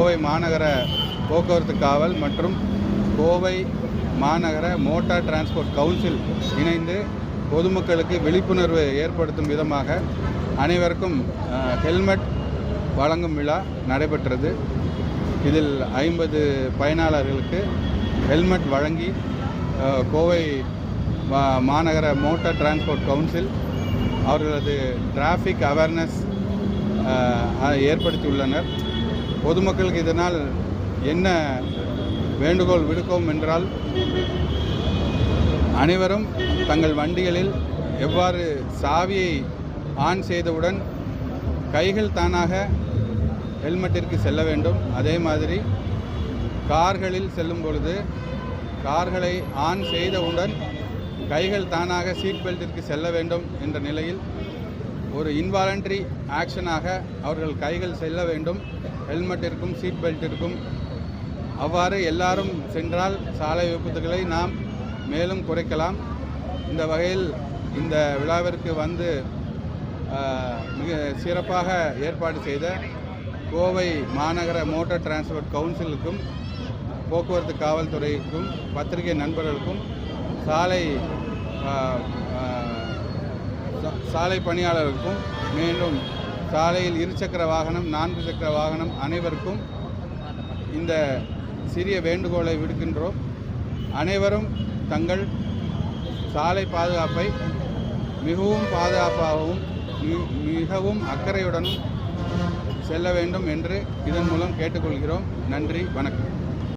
கோவை மாநகர போக்குவரத்து காவல் மற்றும் கோவை மாநகர மோட்டார் டிரான்ஸ்போர்ட் கவுன்சில் இணைந்து பொதுமக்களுக்கு விழிப்புணர்வு ஏற்படுத்தும் விதமாக அனைவருக்கும் ஹெல்மெட் வழங்கும் விழா நடைபெற்றது. இதில் ஐம்பது பயனாளர்களுக்கு ஹெல்மெட் வழங்கி கோவை மா- மாநகர மோட்டார் டிரான்ஸ்போர்ட் கவுன்சில் அவர்களது டிராஃபிக் அவேர்னஸ் ஏற்படுத்தியுள்ளனர். பொதுமக்களுக்கு இதனால் என்ன வேண்டுகோள் விடுக்கும் என்றால் அனைவரும் தங்கள் வண்டிகளில் எவ்வாறு சாவியை ஆன் செய்தவுடன் கைகள் தானாக ஹெல்மெட்டிற்கு செல்ல வேண்டும். அதே மாதிரி கார்களில் செல்லும் பொழுது கார்களை ஆன் செய்தவுடன் கைகள் தானாக சீட் பெல்ட்டிற்கு செல்ல வேண்டும் என்ற நிலையில் ஒரு இன்வாலண்டரி ஆக்ஷனாக அவர்கள் கைகள் செல்ல வேண்டும். ஹெல்மெட்டிற்கும் சீட் பெல்ட்டிற்கும் அவ்வாறு எல்லாரும் சென்றால் சாலை விபத்துகளை நாம் மேலும் குறைக்கலாம். இந்த வகையில் இந்த விழாவிற்கு வந்து மிக சிறப்பாக ஏற்பாடு செய்த கோவை மாநகர மோட்டார் டிரான்ஸ்போர்ட் கவுன்சிலுக்கும் போக்குவரத்து காவல்துறைக்கும் பத்திரிகை நண்பர்களுக்கும் சாலை சாலை பணியாளர்களுக்கும் மேலும் சாலையில் இருசக்கர வாகனம் நான்கு சக்கர வாகனம் அனைவருக்கும் இந்த சிறிய வேண்டுகோளை விடுக்கின்றோம். அனைவரும் தங்கள் சாலை பாதுகாப்பை மிகவும் பாதுகாப்பாகவும் மிகவும் அக்கறையுடனும் செல்ல வேண்டும் என்று இதன் மூலம் கேட்டுக்கொள்கிறோம். நன்றி வணக்கம்.